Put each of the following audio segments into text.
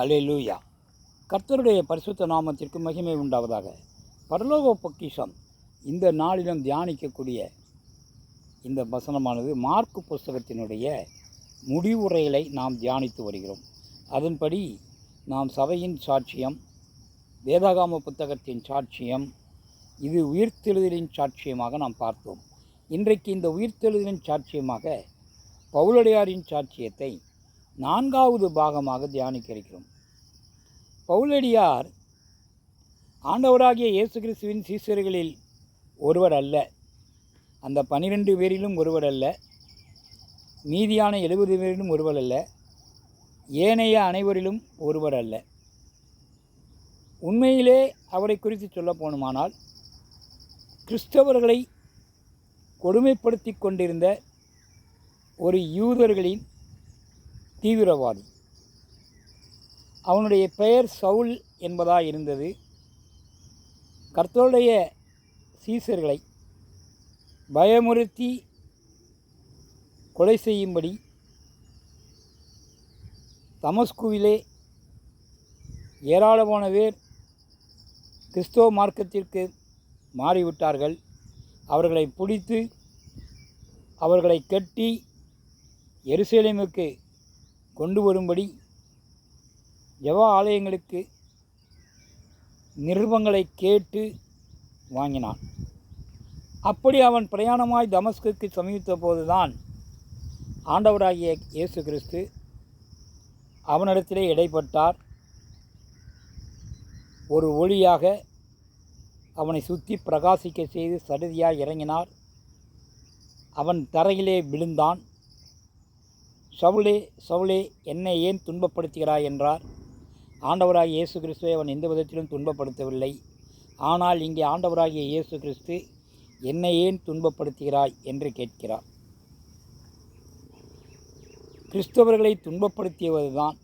Alleluia கர்த்தருடைய பரிசுத்த நாமத்திற்கு மகிமை உண்டாவதாக. பரலோக பொக்கிஷம் இந்த நாளிலும் தியானிக்கக்கூடிய இந்த வசனமானது மார்க்கு புஸ்தகத்தினுடைய முடிவுரைகளை நாம் தியானித்து வருகிறோம். அதன்படி நாம் சபையின் சாட்சியம் வேதாகாம புத்தகத்தின் சாட்சியம் இது உயிர்த்தெழுதலின் சாட்சியமாக நாம் பார்த்தோம். இன்றைக்கு இந்த உயிர்த்தெழுதலின் சாட்சியமாக பவுலடியாரின் சாட்சியத்தை நான்காவது பாகமாக தியானிக்க இருக்கிறோம் பவுலடியார் ஆண்டவராகிய இயேசு கிறிஸ்துவின் சீசர்களில் ஒருவர் அல்ல. அந்த பனிரெண்டு பேரிலும் ஒருவர் அல்ல. மீதியான எழுபது பேரிலும் ஒருவர் அல்ல. ஏனைய அனைவரிலும் ஒருவர் அல்ல. உண்மையிலே அவரை குறித்து சொல்ல போனுமானால் கிறிஸ்தவர்களை கொடுமைப்படுத்தி கொண்டிருந்த ஒரு யூதர்களின் தீவிரவாதி. அவனுடைய பெயர் சவுல் என்பதாக இருந்தது. கர்த்தருடைய சீசர்களை பயமுறுத்தி கொலை செய்யும்படி தமஸ்குவிலே ஏராளமான பேர் கிறிஸ்தவ மார்க்கத்திற்கு மாறிவிட்டார்கள். அவர்களை பிடித்து அவர்களை கட்டி எருசலேமுக்கு கொண்டு வரும்படி ஜவ ஆலயங்களுக்கு நிருபங்களை கேட்டு வாங்கினான். அப்படி அவன் பிரயாணமாய் தமஸ்குக்கு சமீபித்த போதுதான் ஆண்டவராகிய இயேசு கிறிஸ்து அவனிடத்திலே இடைப்பட்டார். ஒரு ஒளியாக அவனை சுற்றி பிரகாசிக்க செய்து சடுதியாக இறங்கினார். அவன் தரையிலே விழுந்தான். சவுளே சவுளே என்னை ஏன் துன்பப்படுத்துகிறாய் என்றார். ஆண்டவராகிய இயேசு கிறிஸ்துவை அவன் எந்த விதத்திலும் துன்பப்படுத்தவில்லை. ஆனால் இங்கே ஆண்டவராகிய இயேசு கிறிஸ்து என்னை ஏன் துன்பப்படுத்துகிறாய் என்று கேட்கிறார். கிறிஸ்தவர்களை துன்பப்படுத்தியவதுதான்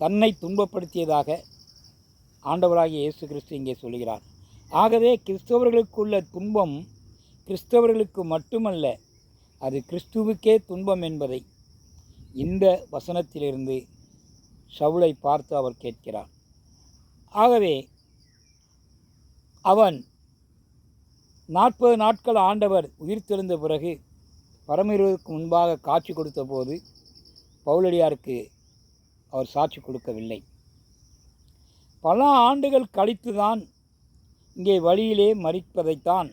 தன்னை துன்பப்படுத்தியதாக ஆண்டவராகிய இயேசு கிறிஸ்து இங்கே சொல்கிறார். ஆகவே கிறிஸ்தவர்களுக்குள்ள துன்பம் கிறிஸ்தவர்களுக்கு மட்டுமல்ல அது கிறிஸ்துவுக்கே துன்பம் என்பதை இந்த வசனத்திலிருந்து சவுளை பார்த்து அவர் கேட்கிறார். ஆகவே அவன் நாற்பது நாட்கள் ஆண்டவர் உயிர்த்தெழுந்த பிறகு பரமேறுவதற்கு முன்பாக காட்சி கொடுத்த போது பவுலடியாருக்கு அவர் சாட்சி கொடுக்கவில்லை. பல ஆண்டுகள் கழித்துதான் இங்கே வழியிலே மறிப்பதைத்தான்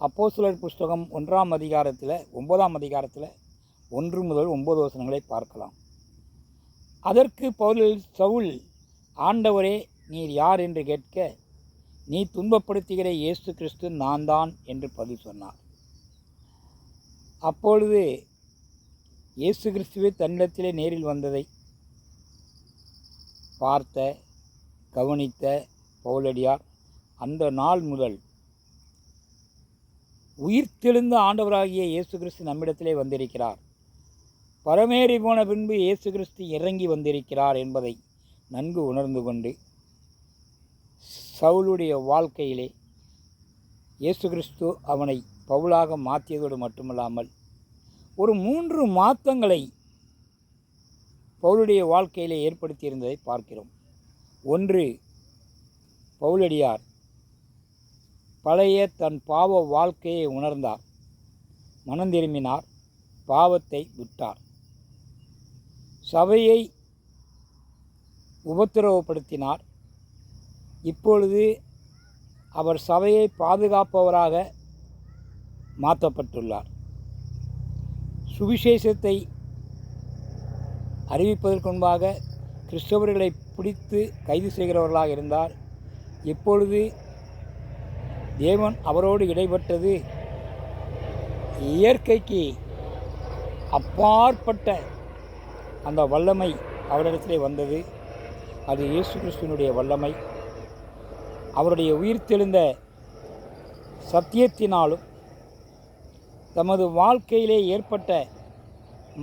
அப்போஸ்தலர் புஸ்தகம் ஒன்றாம் அதிகாரத்தில் ஒன்பதாம் அதிகாரத்தில் ஒன்று முதல் ஒன்பது வசனங்களை பார்க்கலாம். அதற்கு பவுலில் சவுல் ஆண்டவரே நீர் யார் என்று கேட்க நீ துன்பப்படுத்துகிற இயேசு கிறிஸ்து நான் தான் என்று பதில் சொன்னார். அப்பொழுது இயேசு கிறிஸ்துவே தன்னிடத்திலே நேரில் வந்ததை பார்த்த கவனித்த பவுலடியார் அந்த நாள் முதல் உயிர்த்தெழுந்த ஆண்டவராகிய இயேசு கிறிஸ்து நம்மிடத்திலே வந்திருக்கிறார். பரமேறி போன பின்பு இயேசு கிறிஸ்து இறங்கி வந்திருக்கிறார் என்பதை நன்கு உணர்ந்து கொண்டு சவுளுடைய வாழ்க்கையிலே இயேசு கிறிஸ்து அவனை பவுலாக மாற்றியதோடு மட்டுமல்லாமல் ஒரு மூன்று மாற்றங்களை பவுலுடைய வாழ்க்கையிலே ஏற்படுத்தியிருந்ததை பார்க்கிறோம். ஒன்று பவுலடியார் பழைய தன் பாவ வாழ்க்கையை உணர்ந்தார். மனம் திரும்பினார் பாவத்தை விட்டார். சபையை உபத்திரவப்படுத்தினார். இப்பொழுது அவர் சபையை பாதுகாப்பவராக மாற்றப்பட்டுள்ளார். சுவிசேஷத்தை அறிவிப்பதற்கு முன்பாக கிறிஸ்தவர்களை பிடித்து கைது செய்கிறவர்களாக இருந்தார். இப்பொழுது தேவன் அவரோடு இடைப்பட்டது. இயற்கைக்கு அப்பாற்பட்ட அந்த வல்லமை அவரிடத்திலே வந்தது. அது இயேசு கிறிஸ்துவனுடைய வல்லமை. அவருடைய உயிர்த்தெழுந்த சத்தியத்தினாலும் தமது வாழ்க்கையிலே ஏற்பட்ட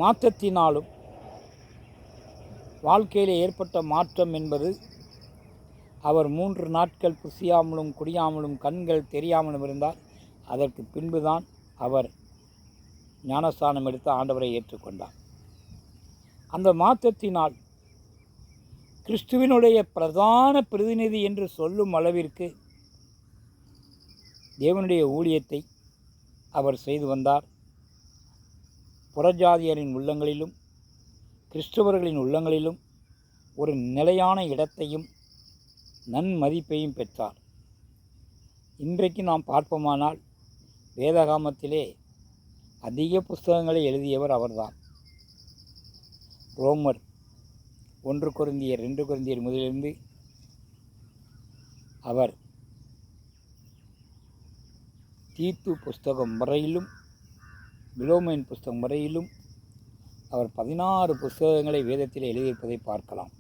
மாற்றத்தினாலும் வாழ்க்கையிலே ஏற்பட்ட மாற்றம் என்பது அவர் மூன்று நாட்கள் புசியாமலும் குடியாமலும் கண்கள் தெரியாமலும் இருந்தார் அதற்கு பின்புதான் அவர் ஞானஸ்தானம் எடுத்து ஆண்டவரை ஏற்றுக்கொண்டார். அந்த மாற்றத்தினால் கிறிஸ்துவினுடைய பிரதான பிரதிநிதி என்று சொல்லும் அளவிற்கு தேவனுடைய ஊழியத்தை அவர் செய்து வந்தார். புறஜாதியரின் உள்ளங்களிலும் கிறிஸ்தவர்களின் உள்ளங்களிலும் ஒரு நிலையான இடத்தையும் நன்மதிப்பையும் பெற்றார். இன்றைக்கு நாம் பார்ப்போமானால் வேதகாமத்திலே அதிக புஸ்தகங்களை எழுதியவர் அவர்தான். ரோமர் ஒன்று குருந்தியர் ரெண்டு குருந்தியர் முதலிருந்து அவர் தீத்து புஸ்தகம் வரையிலும் விலோமைன் புஸ்தகம் வரையிலும் அவர் பதினாறு புஸ்தகங்களை வேதத்தில் எழுதியிருப்பதை பார்க்கலாம்.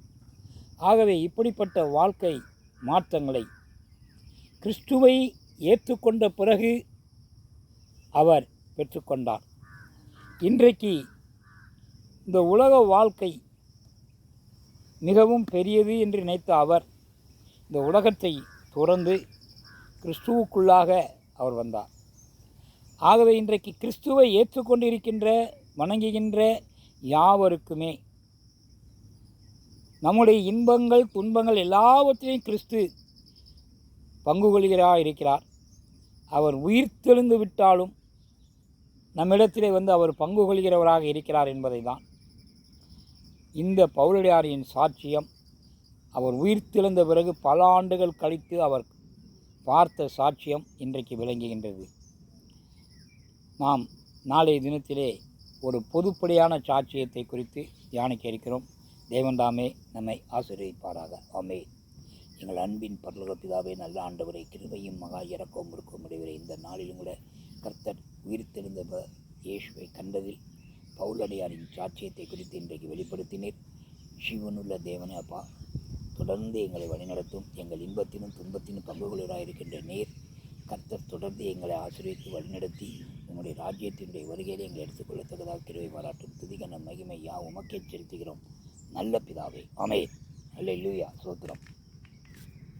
ஆகவே இப்படிப்பட்ட வாழ்க்கை மாற்றங்களை கிறிஸ்துவை ஏற்றுக்கொண்ட பிறகு அவர் பெற்றுக்கொண்டார். இன்றைக்கு இந்த உலக வாழ்க்கை மிகவும் பெரியது என்று நினைத்த அவர் இந்த உலகத்தை துறந்து கிறிஸ்துவுக்குள்ளாக அவர் வந்தார். ஆகவே இன்றைக்கு கிறிஸ்துவை ஏற்றுக்கொண்டிருக்கின்ற வணங்குகின்ற யாவருக்குமே நம்முடைய இன்பங்கள் துன்பங்கள் எல்லாவற்றையும் கிறிஸ்து பங்கு கொள்கிறார் இருக்கிறார் அவர் உயிர் தெழுந்து விட்டாலும் நம்மிடத்திலே வந்து அவர் பங்கு கொள்கிறவராக இருக்கிறார் என்பதை தான் இந்த பவுலடியாரின் சாட்சியம் அவர் உயிர் பிறகு பல ஆண்டுகள் கழித்து அவர் பார்த்த சாட்சியம் இன்றைக்கு விளங்குகின்றது. நாம் நாளைய தினத்திலே ஒரு பொதுப்படியான சாட்சியத்தை குறித்து தியானிக்க இருக்கிறோம். தேவன்தாமே நம்மை ஆசீர்வதிப்பாராக. ஆமே எங்கள் அன்பின் பரலக பிதாவே நல்ல ஆண்டவரை கிருபையும் மகா இறக்கவும் இருக்கும் முடிவரை இந்த நாளிலும் கூட கர்த்தர் உயிர்த்தெழுந்த ப- இயேசுவை கண்டதில் பவுலடையாரின் சாட்சியத்தை குறித்து இன்றைக்கு வெளிப்படுத்தினீர் சிவனுள்ள தேவனே அப்பா தொடர்ந்து எங்களை வழிநடத்தும். எங்கள் இன்பத்தினும் துன்பத்தினும் பங்குகளாக இருக்கின்ற நீர் கர்த்தர் தொடர்ந்து எங்களை ஆசிரியத்து வழிநடத்தி உங்களுடைய ராஜ்யத்தினுடைய வருகையிலே எங்களை எடுத்துக்கொள்ளத்தக்கதாக கிருவை பாராட்டும். துதிகன மகிமை யா உமக்கே செலுத்துகிறோம். நல்ல பிதாவே அமே அல்ல இல்லையா சோத்திரம்.